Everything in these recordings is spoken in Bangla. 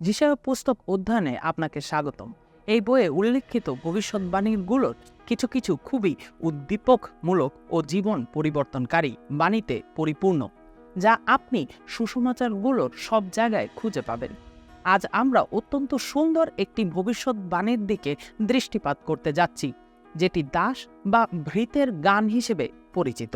যিশায় পুস্তক অধ্যয়নে আপনাকে স্বাগতম। এই বইয়ে উল্লেখিত ভবিষ্যৎবাণীগুলোর কিছু কিছু খুবই উদ্দীপকমূলক ও জীবন পরিবর্তনকারী বাণীতে পরিপূর্ণ, যা আপনি সুসমাচারগুলোর সব জায়গায় খুঁজে পাবেন। আজ আমরা অত্যন্ত সুন্দর একটি ভবিষ্যৎবাণীর দিকে দৃষ্টিপাত করতে যাচ্ছি, যেটি দাস বা ভৃতের গান হিসেবে পরিচিত।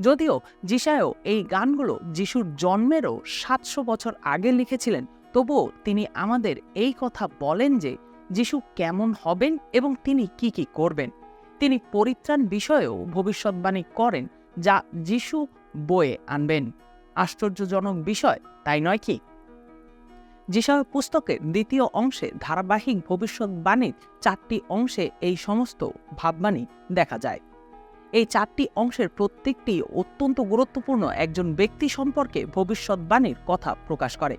যদিও যিশায়ও এই গানগুলো যিশুর জন্মেরও সাতশো বছর আগে লিখেছিলেন তবুও তিনি আমাদের এই কথা বলেন যে যিশু কেমন হবেন এবং তিনি কি কি করবেন। তিনি পরিত্রাণ বিষয়েও ভবিষ্যৎবাণী করেন যা যিশু বয়ে আনবেন। আশ্চর্যজনক বিষয়, তাই নয় কি? যিশায় পুস্তকের দ্বিতীয় অংশে ধারাবাহিক ভবিষ্যৎবাণীর চারটি অংশে এই সমস্ত ভাববাণী দেখা যায়। এই চারটি অংশের প্রত্যেকটি অত্যন্ত গুরুত্বপূর্ণ একজন ব্যক্তি সম্পর্কে ভবিষ্যৎবাণীর কথা প্রকাশ করে।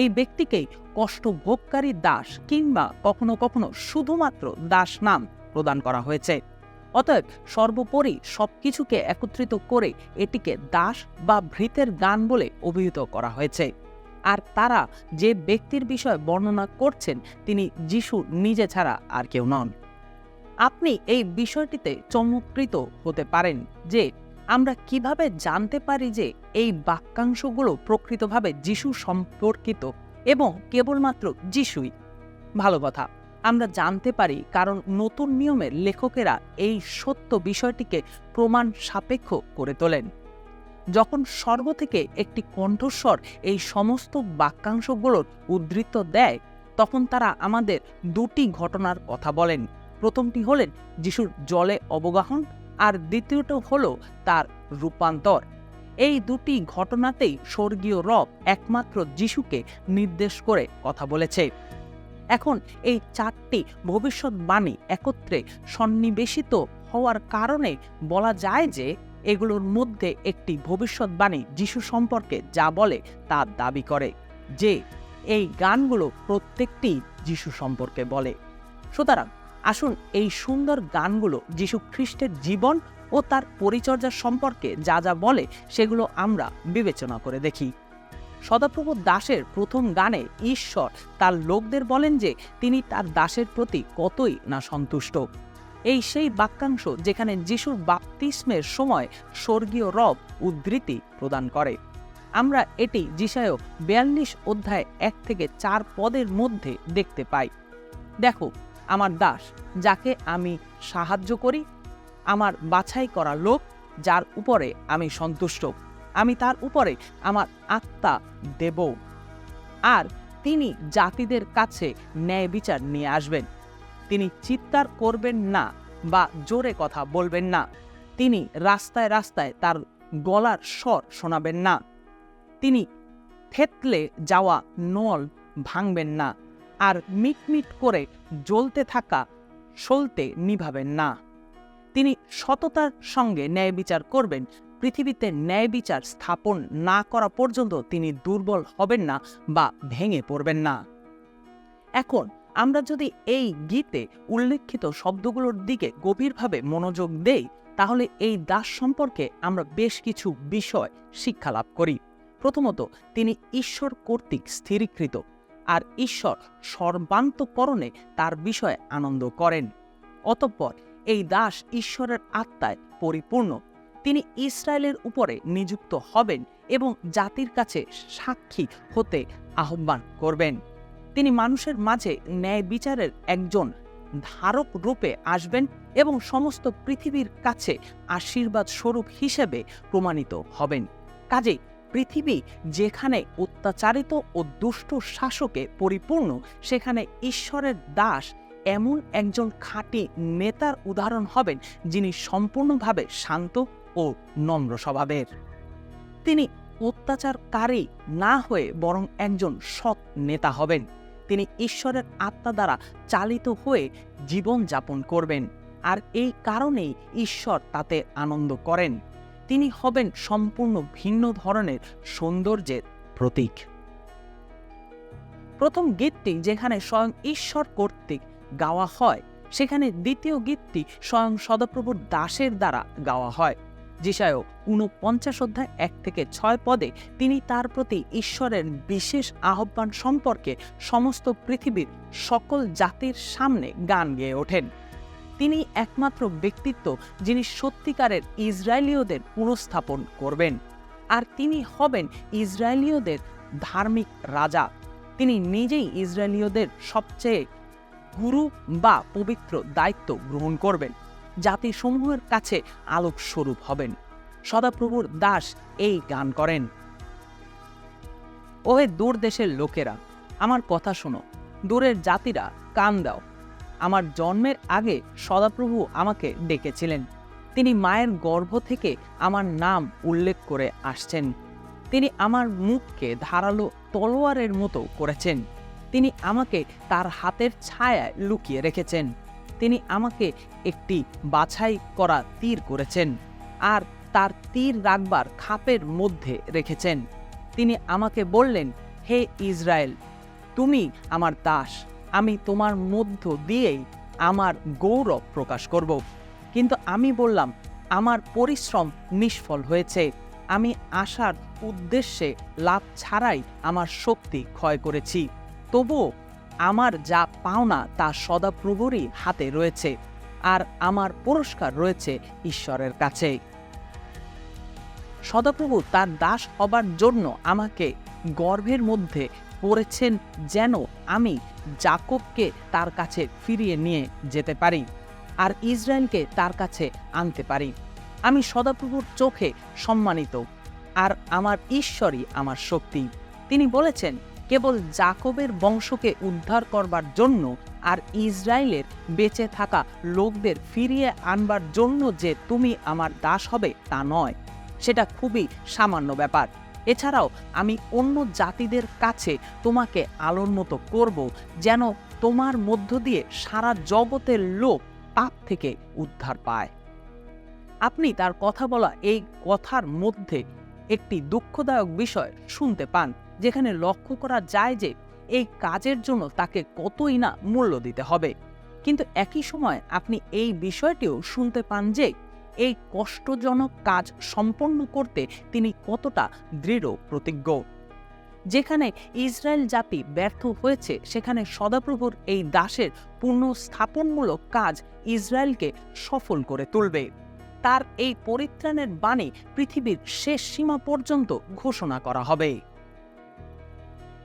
এই ব্যক্তিকেই কষ্টভোগকারী দাস কিংবা কখনো কখনো শুধুমাত্র দাস নাম প্রদান করা হয়েছে। অতএব সর্বোপরি সবকিছুকে একত্রিত করে এটিকে দাস বা ভৃতের গান বলে অভিহিত করা হয়েছে। আর তারা যে ব্যক্তির বিষয়ে বর্ণনা করছেন, তিনি যিশু নিজে ছাড়া আর কেউ নন। আপনি এই বিষয়টিতে চমৎকৃত হতে পারেন যে আমরা কীভাবে জানতে পারি যে এই বাক্যাংশগুলো প্রকৃতভাবে যিশু সম্পর্কিত এবং কেবলমাত্র যিশুই? ভালো কথা, আমরা জানতে পারি কারণ নতুন নিয়মের লেখকেরা এই সত্য বিষয়টিকে প্রমাণ সাপেক্ষ করে তোলেন। যখন স্বর্গ থেকে একটি কণ্ঠস্বর এই সমস্ত বাক্যাংশগুলোর উদ্ধৃত দেয়, তখন তারা আমাদের দুটি ঘটনার কথা বলেন। প্রথমটি হলেন যিশুর জলে অবগাহন আর দ্বিতীয়টা হলো তার রূপান্তর। এই দুটি ঘটনাতেই স্বর্গীয় রব একমাত্র যিশুকে নির্দেশ করে কথা বলেছে। এখন এই চারটি ভবিষ্যৎবাণী একত্রে সন্নিবেশিত হওয়ার কারণে বলা যায় যে এগুলোর মধ্যে একটি ভবিষ্যৎবাণী যিশু সম্পর্কে যা বলে তা দাবি করে যে এই গানগুলো প্রত্যেকটি যিশু সম্পর্কে বলে। সুতরাং আসুন এই সুন্দর গানগুলো যিশু খ্রিস্টের জীবন ও তার পরিচর্যা সম্পর্কে যা যা বলে সেগুলো আমরা বিবেচনা করে দেখি। সদাপ্রভু দাসের প্রথম গানে ঈশ্বর তার লোকদের বলেন যে তিনি তার দাসের প্রতি কতই না সন্তুষ্ট। এই সেই বাক্যাংশ যেখানে যিশুর বাপ্তিস্মের সময় স্বর্গীয় রব উদ্ধৃতি প্রদান করে। আমরা এটি যিশায় বিয়াল্লিশ অধ্যায় এক থেকে চার পদের মধ্যে দেখতে পাই। দেখো আমার দাস, যাকে আমি সাহায্য করি, আমার বাছাই করা লোক, যার উপরে আমি সন্তুষ্ট। আমি তার উপরে আমার আত্মা দেব। আর তিনি জাতিদের কাছে ন্যায় বিচার নিয়ে আসবেন। তিনি চিৎকার করবেন না বা জোরে কথা বলবেন না। তিনি রাস্তায় রাস্তায় তার গলার স্বর শোনাবেন না। তিনি থেতলে যাওয়া নল ভাঙবেন না। আর মিটমিট করে জ্বলতে থাকা সলতে নিভাবেন না। তিনি সততার সঙ্গে ন্যায় বিচার করবেন। পৃথিবীতে ন্যায় বিচার স্থাপন না করা পর্যন্ত তিনি দুর্বল হবেন না বা ভেঙে পড়বেন না। এখন আমরা যদি এই গীতে উল্লেখিত শব্দগুলোর দিকে গভীরভাবে মনোযোগ দেই, তাহলে এই দাস সম্পর্কে আমরা বেশ কিছু বিষয় শিক্ষা লাভ করি। প্রথমত, তিনি ঈশ্বর কর্তৃক স্থিরীকৃত। আর ঈশ্বর সর্বান্তকরণে তার বিষয়ে আনন্দ করেন। অতঃপর এই দাস ঈশ্বরের আত্মায় পরিপূর্ণ। তিনি ইসরায়েলের উপরে নিযুক্ত হবেন এবং জাতির কাছে সাক্ষী হতে আহ্বান করবেন। তিনি মানুষের মাঝে ন্যায় বিচারের একজন ধারক রূপে আসবেন এবং সমস্ত পৃথিবীর কাছে আশীর্বাদ স্বরূপ হিসেবে প্রমাণিত হবেন। কাজেই পৃথিবী যেখানে অত্যাচারিত ও দুষ্ট শাসকে পরিপূর্ণ, সেখানে ঈশ্বরের দাস এমন একজন খাঁটি নেতার উদাহরণ হবেন যিনি সম্পূর্ণভাবে শান্ত ও নম্র স্বভাবের। তিনি অত্যাচারকারী না হয়ে বরং একজন সৎ নেতা হবেন। তিনি ঈশ্বরের আত্মা দ্বারা চালিত হয়ে জীবন যাপন করবেন। আর এই কারণেই ঈশ্বর তাতে আনন্দ করেন। তিনি হবেন সম্পূর্ণ ভিন্ন ধরনের সৌন্দর্যের প্রতীক। প্রথম গীতটি যেখানে স্বয়ং ঈশ্বর কর্তৃক গাওয়া হয়, সেখানে দ্বিতীয় গীতটি স্বয়ং সদাপ্রভুর দাসের দ্বারা গাওয়া হয়। যিশায় ঊনপঞ্চাশ অধ্যায় এক থেকে ছয় পদে তিনি তার প্রতি ঈশ্বরের বিশেষ আহ্বান সম্পর্কে সমস্ত পৃথিবীর সকল জাতির সামনে গান গেয়ে ওঠেন। তিনি একমাত্র ব্যক্তিত্ব যিনি সত্যিকারের ইসরায়েলীয়দের পুনঃস্থাপন করবেন। আর তিনি হবেন ইসরায়েলীয়দের ধার্মিক রাজা। তিনি নিজেই ইসরায়েলীয়দের সবচেয়ে গুরু বা পবিত্র দায়িত্ব গ্রহণ করবেন। জাতিসমূহের কাছে আলোক স্বরূপ হবেন। সদাপ্রভুর দাস এই গান করেন। ওহে দূর দেশের লোকেরা, আমার কথা শোনো। দূরের জাতিরা, কান দাও। আমার জন্মের আগে সদাপ্রভু আমাকে ডেকেছিলেন। তিনি মায়ের গর্ভ থেকে আমার নাম উল্লেখ করে আসছেন। তিনি আমার মুখকে ধারালো তলোয়ারের মতো করেছেন। তিনি আমাকে তার হাতের ছায়ায় লুকিয়ে রেখেছেন। তিনি আমাকে একটি বাছাই করা তীর করেছেন আর তার তীর রাখবার খাপের মধ্যে রেখেছেন। তিনি আমাকে বললেন, হে ইসরায়েল, তুমি আমার দাস। আমি তোমার মধ্য দিয়েই আমার গৌরব প্রকাশ করব। কিন্তু আমি বললাম, আমার পরিশ্রম নিষ্ফল হয়েছে। আমি আসার উদ্দেশ্যে লাভ ছাড়াই আমার শক্তি ক্ষয় করেছি। তবুও আমার যা পাওনা তা সদাপ্রভুরই হাতে রয়েছে আর আমার পুরস্কার রয়েছে ঈশ্বরের কাছে। সদাপ্রভু তার দাস হবার জন্য আমাকে গর্ভের মধ্যে পড়েছেন যেন আমি জাকবকে তার কাছে ফিরিয়ে নিয়ে যেতে পারি আর ইসরায়েলকে তার কাছে আনতে পারি। আমি সদাপ্রভুর চোখে সম্মানিত আর আমার ঈশ্বরই আমার শক্তি। তিনি বলেছেন, কেবল জাকবের বংশকে উদ্ধার করবার জন্য আর ইসরায়েলের বেঁচে থাকা লোকদের ফিরিয়ে আনবার জন্য যে তুমি আমার দাস হবে তা নয়। সেটা খুবই সামান্য ব্যাপার। এছাড়াও আমি অন্য জাতিদের কাছে তোমাকে আলোর মতো করব যেন তোমার মধ্য দিয়ে সারা জগতের লোক পাপ থেকে উদ্ধার পায়। আপনি তার কথা বলা এই কথার মধ্যে একটি দুঃখদায়ক বিষয় শুনতে পান, যেখানে লক্ষ্য করা যায় যে এই কাজের জন্য তাকে কতই না মূল্য দিতে হবে। কিন্তু একই সময় আপনি এই বিষয়টিও শুনতে পান যে এই কষ্টজনক কাজ সম্পন্ন করতে তিনি কতটা দৃঢ় প্রতিজ্ঞ। যেখানে ইসরায়েল জাতি ব্যর্থ হয়েছে, সেখানে সদাপ্রভুর এই দাসের পুনঃস্থাপনমূলক কাজ ইসরায়েলকে সফল করে তুলবে। তার এই পরিত্রাণের বাণী পৃথিবীর শেষ সীমা পর্যন্ত ঘোষণা করা হবে।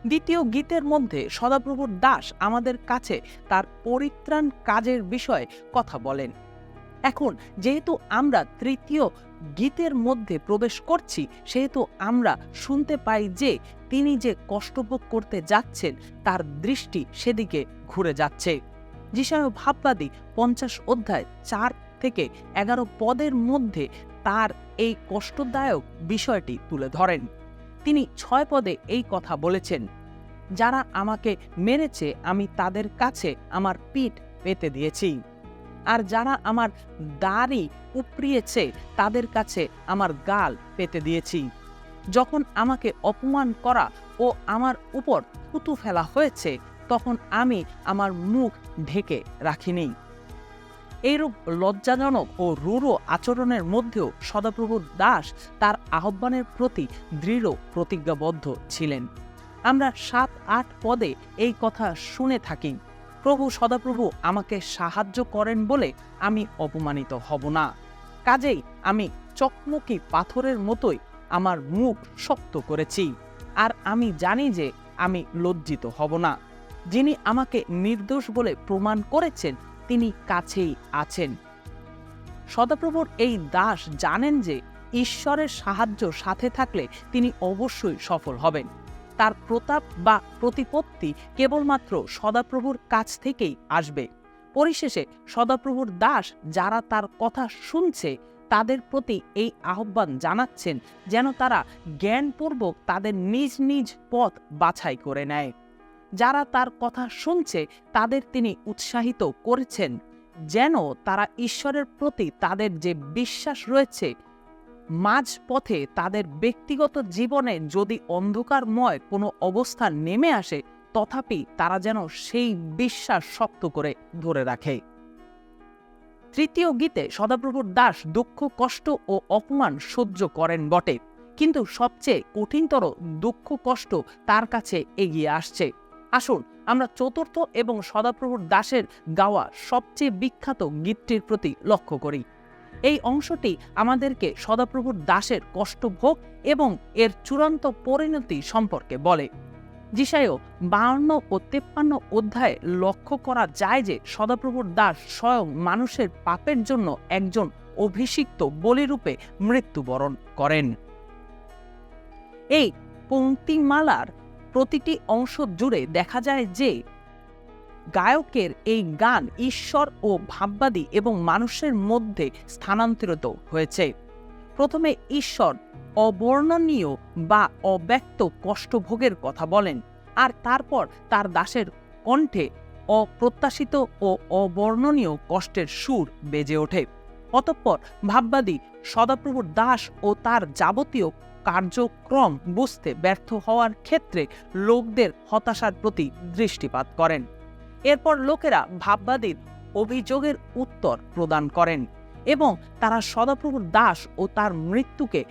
দ্বিতীয় গীতের মধ্যে সদাপ্রভুর দাস আমাদের কাছে তার পরিত্রাণ কাজের বিষয়ে কথা বলেন। এখন যেহেতু আমরা তৃতীয় গীতের মধ্যে প্রবেশ করছি, সেহেতু আমরা শুনতে পাই যে তিনি যে কষ্টভোগ করতে যাচ্ছেন, তার দৃষ্টি সেদিকে ঘুরে যাচ্ছে। যিশায় ভাববাদী পঞ্চাশ অধ্যায় চার থেকে এগারো পদের মধ্যে তার এই কষ্টদায়ক বিষয়টি তুলে ধরেন। তিনি ছয় পদে এই কথা বলেছেন, যারা আমাকে মেরেছে, আমি তাদের কাছে আমার পিঠ পেতে দিয়েছি। আর যারা আমার দাড়ি উপড়িয়েছে, তাদের কাছে আমার গাল পেতে দিয়েছি। যখন আমাকে অপমান করা ও আমার উপর থুতু ফেলা হয়েছে, তখন আমি আমার মুখ ঢেকে রাখিনি। এইরূপ লজ্জাজনক ও রূঢ় আচরণের মধ্যেও সদাপ্রভু দাস তার আহ্বানের প্রতি দৃঢ় প্রতিজ্ঞাবদ্ধ ছিলেন। আমরা সাত আট পদে এই কথা শুনে থাকি। প্রভু সদাপ্রভু আমাকে সাহায্য করেন বলে আমি অপমানিত হব না। কাজেই আমি চকমকি পাথরের মতোই আমার মুখ শক্ত করেছি। আর আমি জানি যে আমি লজ্জিত হব না। যিনি আমাকে নির্দোষ বলে প্রমাণ করেছেন, তিনি কাছেই আছেন। সদাপ্রভুর এই দাস জানেন যে ঈশ্বরের সাহায্য সাথে থাকলে তিনি অবশ্যই সফল হবেন। তার প্রতাপ বা প্রতিপত্তি কেবলমাত্র সদাপ্রভুর কাছ থেকেই আসবে। পরিশেষে সদাপ্রভুর দাস যারা তার কথা শুনছে, তাদের প্রতি এই আহ্বান জানাচ্ছেন যেন তারা জ্ঞানপূর্বক তাদের নিজ নিজ পথ বাছাই করে নেয়। যারা তার কথা শুনছে, তাদের তিনি উৎসাহিত করেছেন যেন তারা ঈশ্বরের প্রতি তাদের যে বিশ্বাস রয়েছে মাঝ পথে তাদের ব্যক্তিগত জীবনে যদি অন্ধকারময় কোনো অবস্থা নেমে আসে, তথাপি তারা যেন সেই বিশ্বাস শক্ত করে ধরে রাখে। তৃতীয় গীতে সদাপ্রভুর দাস দুঃখ, কষ্ট ও অপমান সহ্য করেন বটে, কিন্তু সবচেয়ে কঠিনতর দুঃখ, কষ্ট তার কাছে এগিয়ে আসছে। আসুন, আমরা চতুর্থ এবং সদাপ্রভুর দাসের গাওয়া সবচেয়ে বিখ্যাত গীতটির প্রতি লক্ষ্য করি। এই অংশটি আমাদেরকে সদাপ্রভুর দাসের কষ্টভোগ এবং এর চূড়ান্ত পরিণতি সম্পর্কে বলে। যিশায়ও বাহান্ন ও তেপ্পান্ন অধ্যায়ে লক্ষ্য করা যায় যে সদাপ্রভুর দাস স্বয়ং মানুষের পাপের জন্য একজন অভিষিক্ত বলিরূপে মৃত্যুবরণ করেন। এই পঙ্ক্তিমালার প্রতিটি অংশ জুড়ে দেখা যায় যে গায়কের এই গান ঈশ্বর ও ভাববাদী এবং মানুষের মধ্যে স্থানান্তরিত হয়েছে। প্রথমে ঈশ্বর অবর্ণনীয় বা অব্যক্ত কষ্টভোগের কথা বলেন, আর তারপর তার দাসের কণ্ঠে অপ্রত্যাশিত ও অবর্ণনীয় কষ্টের সুর বেজে ওঠে। অতঃপর ভাববাদী সদাপ্রভুর দাস ও তার যাবতীয় কার্যক্রম বুঝতে ব্যর্থ হওয়ার ক্ষেত্রে লোকদের হতাশার প্রতি দৃষ্টিপাত করেন। এরপর লোকেরা ভাববাদীর অভিযোগের উত্তর প্রদান করেন এবং তারা সদাপ্রভুর দাস ও তার মৃত্যুকে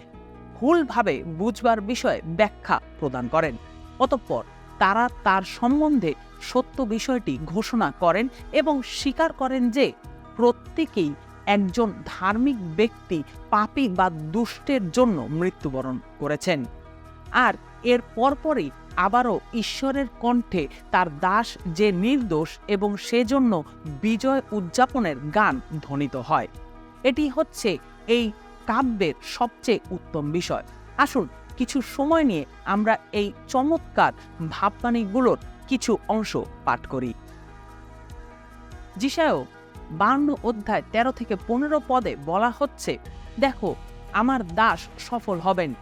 ভুলভাবে বুঝবার বিষয়ে ব্যাখ্যা প্রদান করেন। অতঃপর তারা তার সম্বন্ধে সত্য বিষয়টি ঘোষণা করেন এবং স্বীকার করেন যে প্রত্যেকেই একজন ধার্মিক ব্যক্তি পাপী বা দুষ্টের জন্য মৃত্যুবরণ করেছেন। আর এর পরপরই আবারও ঈশ্বরের কণ্ঠে তার দাস যে নির্দোষ এবং সেজন্য বিজয় উদযাপনের গান ধ্বনিত হয়। এটি হচ্ছে এই কাব্যের সবচেয়ে উত্তম বিষয়। আসুন কিছু সময় নিয়ে আমরা এই চমৎকার ভাববাণীগুলোর কিছু অংশ পাঠ করি। যিশায়ও বান্ন অধ্যায় তেরো থেকে পনেরো পদে বলা হচ্ছে, দেখো, আমার দাস সফল হবেন।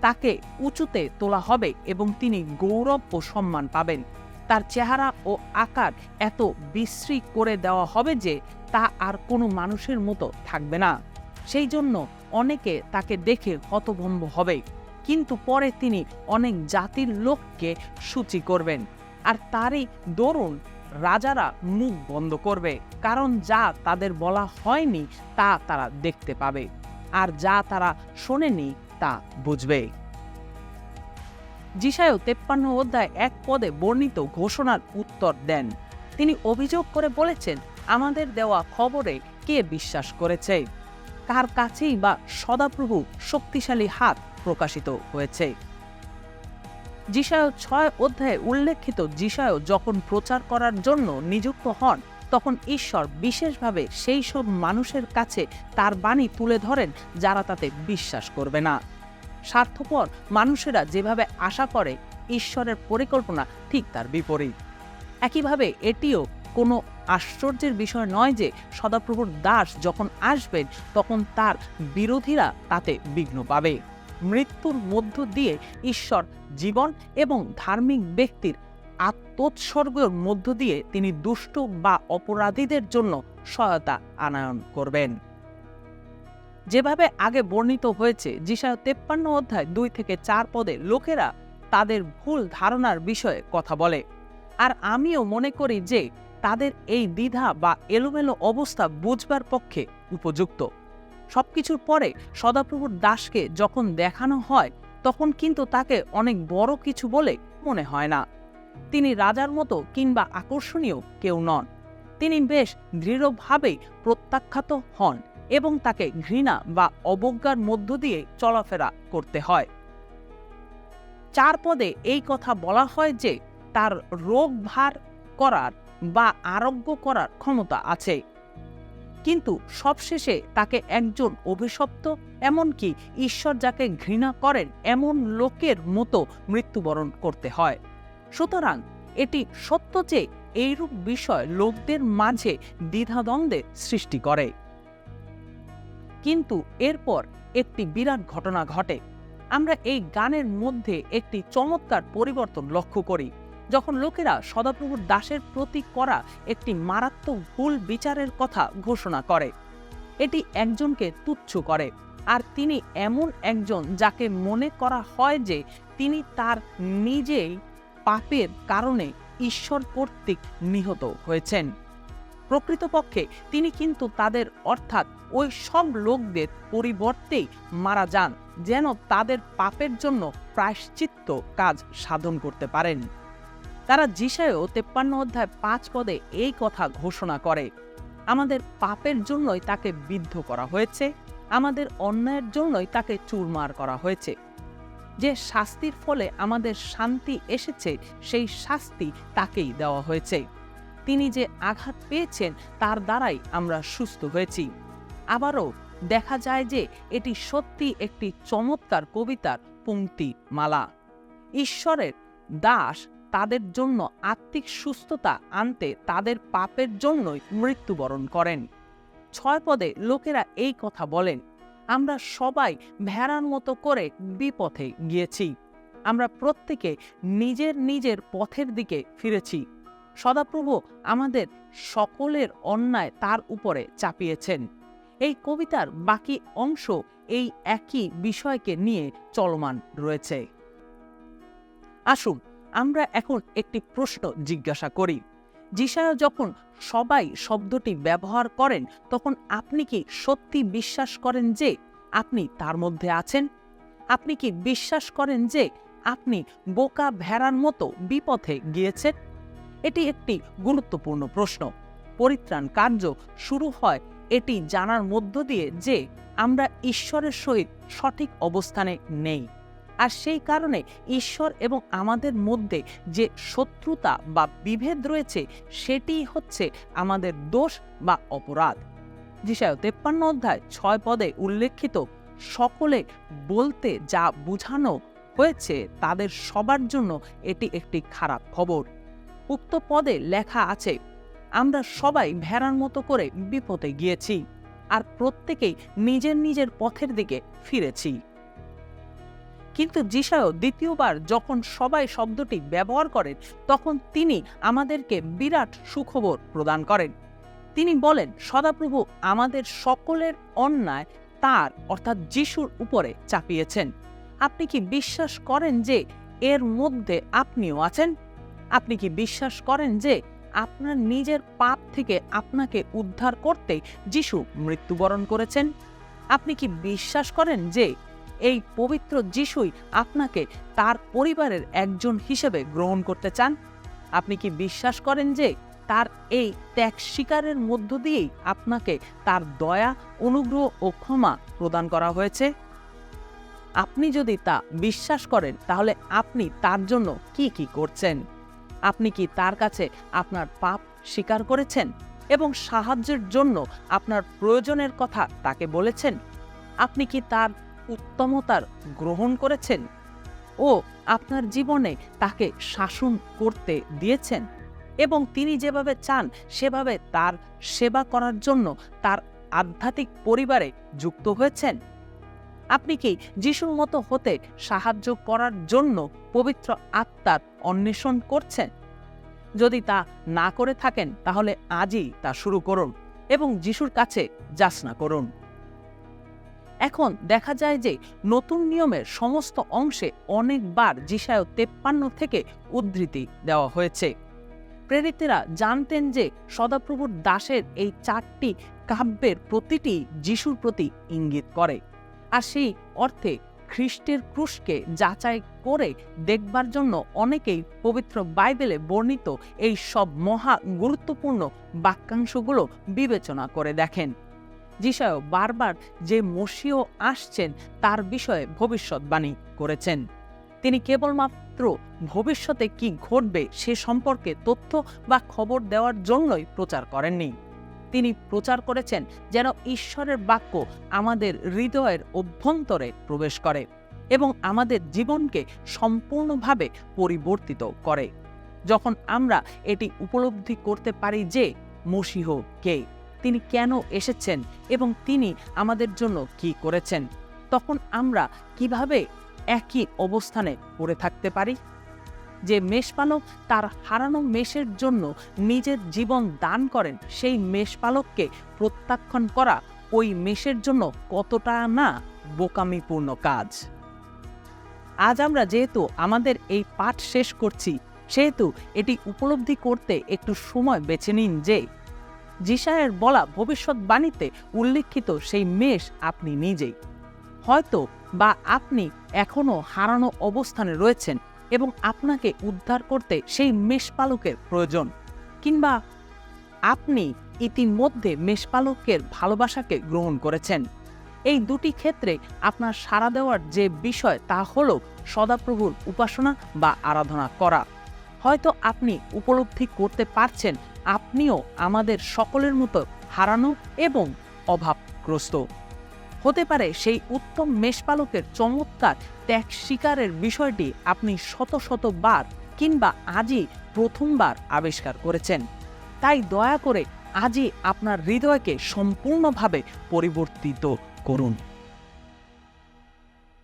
তাকে উঁচুতে তোলা হবে এবং তিনি গৌরব ও সম্মান পাবেন। তার চেহারা ও আকার এত বিশ্রী করে দেওয়া হবে যে তা আর কোনো মানুষের মতো থাকবে না। সেই জন্য অনেকে তাকে দেখে হতভম্ব হবে। কিন্তু পরে তিনি অনেক জাতির লোককে সূচি করবেন। আর তারই দরুন রাজারা মুখ বন্ধ করবে, কারণ যা তাদের বলা হয়নি তা তারা দেখতে পাবে। আর যা তারা শোনেনি তা বুঝবে। যিশায়ও তেপ্পান্ন অধ্যায় এক পদে বর্ণিত ঘোষণার উত্তর দেন। তিনি অভিযোগ করে বলেছেন, আমাদের দেওয়া খবরে কে বিশ্বাস করেছে? কার কাছেই বা সদাপ্রভু শক্তিশালী হাত প্রকাশিত হয়েছে? যিশায় ছয় অধ্যায়ে উল্লেখিত যিশায় যখন প্রচার করার জন্য নিযুক্ত হন তখন ঈশ্বর বিশেষভাবে সেই সব মানুষের কাছে তার বাণী তুলে ধরেন যারা তাতে বিশ্বাস করবে না। স্বার্থপর মানুষেরা যেভাবে আশা করে, ঈশ্বরের পরিকল্পনা ঠিক তার বিপরীত। একইভাবে এটিও কোনো আশ্চর্যের বিষয় নয় যে সদাপ্রভুর দাস যখন আসবেন, তখন তার বিরোধীরা তাতে বিঘ্ন পাবে। মৃত্যুর মধ্য দিয়ে ঈশ্বর জীবন এবং ধার্মিক ব্যক্তির আত্মোৎসর্গের মধ্য দিয়ে তিনি দুষ্ট বা অপরাধীদের জন্য সহায়তা আনায়ন করবেন। যেভাবে আগে বর্ণিত হয়েছে, যিশায় তেপ্পান্ন অধ্যায় দুই থেকে চার পদে লোকেরা তাদের ভুল ধারণার বিষয়ে কথা বলে। আর আমিও মনে করি যে, তাদের এই দ্বিধা বা এলোমেলো অবস্থা বুঝবার পক্ষে উপযুক্ত। সবকিছুর পরে সদাপ্রভুর দাসকে যখন দেখানো হয়, তখন কিন্তু তাকে অনেক বড় কিছু বলে মনে হয় না। তিনি রাজার মতো কিংবা আকর্ষণীয় কেউ নন। তিনি বেশ দৃঢ়ভাবেই প্রত্যাখ্যাত হন এবং তাকে ঘৃণা বা অবজ্ঞার মধ্য দিয়ে চলাফেরা করতে হয়। চার পদে এই কথা বলা হয় যে, তার রোগ ভার করার বা আরোগ্য করার ক্ষমতা আছে। কিন্তু সবশেষে তাকে একজন অভিশপ্ত, এমনকি ঈশ্বর যাকে ঘৃণা করেন, এমন লোকের মতো মৃত্যুবরণ করতে হয়। সুতরাং এটি সত্য যে এইরূপ বিষয় লোকদের মাঝে দ্বিধাদ্বন্দ্বের সৃষ্টি করে। কিন্তু এরপর একটি বিরাট ঘটনা ঘটে। আমরা এই গানের মধ্যে একটি চমৎকার পরিবর্তন লক্ষ্য করি, যখন লোকেরা সদাপ্রভুর দাসের প্রতি করা একটি মারাত্মক ভুল বিচারের কথা ঘোষণা করে। এটি একজনকে তুচ্ছ করে, আর তিনি এমন একজন যাকে মনে করা হয় যে তিনি তার নিজেই পাপের কারণে ঈশ্বর কর্তৃক নিহত হয়েছেন। প্রকৃতপক্ষে তিনি কিন্তু তাদের, অর্থাৎ ওই সব লোকদের পরিবর্তেই মারা যান, যেন তাদের পাপের জন্য প্রায়শ্চিত্ত কাজ সাধন করতে পারেন। তারা জিসায়ও তেপ্পান্ন অধ্যায় পাঁচ পদে এই কথা ঘোষণা করে, আমাদের পাপের জন্যই তাকে বিদ্ধ করা হয়েছে, আমাদের অন্যায়ের জন্যই তাকে চুরমার করা হয়েছে। যে শাস্তির ফলে আমাদের শান্তি এসেছে, সেই শাস্তি তাকেই দেওয়া হয়েছে। তিনি যে আঘাত পেয়েছেন, তার দ্বারাই আমরা সুস্থ হয়েছি। আবারও দেখা যায় যে এটি সত্যি একটি চমৎকার কবিতার পংক্তি মালা ঈশ্বরের দাস তাদের জন্য আত্মিক সুস্থতা আনতে তাদের পাপের জন্যই মৃত্যুবরণ করেন। ছয় পদে লোকেরা এই কথা বলেন আমরা সবাই ভেড়ার মতো করে বিপথে গিয়েছি। আমরা প্রত্যেকে নিজের নিজের পথের দিকে ফিরেছি। সদাপ্রভু আমাদের সকলের অন্যায় তার উপরে চাপিয়েছেন। এই কবিতার বাকি অংশ এই একই বিষয়কে নিয়ে চলমান রয়েছে। আসুন আমরা এখন একটি প্রশ্ন জিজ্ঞাসা করি। যিশায় যখন সবাই শব্দটি ব্যবহার করেন, তখন আপনি কি সত্যি বিশ্বাস করেন যে আপনি তার মধ্যে আছেন? আপনি কি বিশ্বাস করেন যে আপনি বোকা ভেড়ার মতো বিপথে গিয়েছেন? এটি একটি গুরুত্বপূর্ণ প্রশ্ন। পরিত্রাণ কার্য শুরু হয় এটি জানার মধ্য দিয়ে যে আমরা ঈশ্বরের সহিত সঠিক অবস্থানে নেই। আর সেই কারণে ঈশ্বর এবং আমাদের মধ্যে যে শত্রুতা বা বিভেদ রয়েছে, সেটি হচ্ছে আমাদের দোষ বা অপরাধ। যিশায় তেপ্পান্ন অধ্যায় ছয় পদে উল্লেখিত, সকলে বলতে যা বুঝানো হয়েছে তাদের সবার জন্য এটি একটি খারাপ খবর। উক্ত পদে লেখা আছে, আমরা সবাই ভেড়ার মতো করে বিপদে গিয়েছি আর প্রত্যেকেই নিজের নিজের পথের দিকে ফিরেছি। কিন্তু যিশায় দ্বিতীয়বার যখন সবাই শব্দটি ব্যবহার করেন, তখন তিনি আমাদেরকে বিরাট সুখবর প্রদান করেন। তিনি বলেন, সদাপ্রভু আমাদের সকলের অন্যায় তার, অর্থাৎ যিশুর উপরে চাপিয়েছেন। আপনি কি বিশ্বাস করেন যে এর মধ্যে আপনিও আছেন? আপনি কি বিশ্বাস করেন যে আপনার নিজের পাপ থেকে আপনাকে উদ্ধার করতে যিশু মৃত্যুবরণ করেছেন? আপনি কি বিশ্বাস করেন যে এই পবিত্র যিশুই আপনাকে তার পরিবারের একজন হিসেবে গ্রহণ করতে চান? আপনি কি বিশ্বাস করেন যে তার এই ত্যাগ স্বীকারের মধ্য দিয়েই আপনাকে তার দয়া, অনুগ্রহ ও ক্ষমা প্রদান করা হয়েছে? আপনি যদি তা বিশ্বাস করেন, তাহলে আপনি তার জন্য কি কি করছেন? আপনি কি তার কাছে আপনার পাপ স্বীকার করেছেন এবং সাহায্যের জন্য আপনার প্রয়োজনের কথা তাকে বলেছেন? আপনি কি তার উত্তমতার গ্রহণ করেছেন ও আপনার জীবনে তাকে শাসন করতে দিয়েছেন এবং তিনি যেভাবে চান, সেভাবে তার সেবা করার জন্য তার আধ্যাত্মিক পরিবারে যুক্ত হয়েছেন। আপনি কি যিশুর মতো হতে সাহায্য করার জন্য পবিত্র আত্মার অন্বেষণ করছেন? যদি তা না করে থাকেন, তাহলে আজই তা শুরু করুন এবং যিশুর কাছে যাচনা করুন। এখন দেখা যায় যে নতুন নিয়মের সমস্ত অংশে অনেকবার যিশায় তেপ্পান্ন থেকে উদ্ধৃতি দেওয়া হয়েছে। প্রেরিতেরা জানতেন যে সদাপ্রভুর দাসের এই চারটি কাব্যের প্রতিটি যিশুর প্রতি ইঙ্গিত করে আর সেই অর্থে খ্রিস্টের ক্রুশকে যাচাই করে দেখবার জন্য অনেকেই পবিত্র বাইবেলে বর্ণিত এই সব মহা গুরুত্বপূর্ণ বাক্যাংশগুলো বিবেচনা করে দেখেন। যিশায় বারবার যে মসিও আসছেন তার বিষয়ে ভবিষ্যৎবাণী করেছেন। তিনি কেবলমাত্র ভবিষ্যতে কি ঘটবে সে সম্পর্কে তথ্য বা খবর দেওয়ার জন্যই প্রচার করেননি। তিনি প্রচার করেছেন যেন ঈশ্বরের বাক্য আমাদের হৃদয়ের অভ্যন্তরে প্রবেশ করে এবং আমাদের জীবনকে সম্পূর্ণভাবে পরিবর্তিত করে। যখন আমরা এটি উপলব্ধি করতে পারি যে মসিহ কে? তিনি কেন এসেছেন এবং তিনি আমাদের জন্য কি করেছেন? তখন আমরা কীভাবে একই অবস্থানে পড়ে থাকতে পারি? যে মেষপালক তার হারানো মেষের জন্য নিজের জীবন দান করেন, সেই মেষপালককে প্রত্যাখ্যান করা ওই মেষের জন্য কতটা না বোকামিপূর্ণ কাজ? আজ আমরা যেহেতু আমাদের এই পাঠ শেষ করছি, সেহেতু এটি উপলব্ধি করতে একটু সময় বেছে নিন যে জিসায়ের বলা ভবিষ্যৎবাণীতে উল্লেখিত সেই মেষ আপনি নিজেই। হয়তো বা আপনি এখনও হারানো অবস্থানে রয়েছেন এবং আপনাকে উদ্ধার করতে সেই মেষপালকের প্রয়োজন, কিংবা আপনি ইতিমধ্যে মেষপালকের ভালোবাসাকে গ্রহণ করেছেন। এই দুটি ক্ষেত্রে আপনার সাড়া দেওয়ার যে বিষয় তা হল সদাপ্রভুর উপাসনা বা আরাধনা করা। হয়তো আপনি উপলব্ধি করতে পারছেন আপনিও আমাদের সকলের মতো হারানো এবং অভাবগ্রস্ত। হতে পারে সেই উত্তম মেষপালকের চমৎকার ত্যাগ শিকারের বিষয়টি আপনি শত শত বার কিংবা আজই প্রথমবার আবিষ্কার করেছেন। তাই দয়া করে আজই আপনার হৃদয়কে সম্পূর্ণভাবে পরিবর্তিত করুন।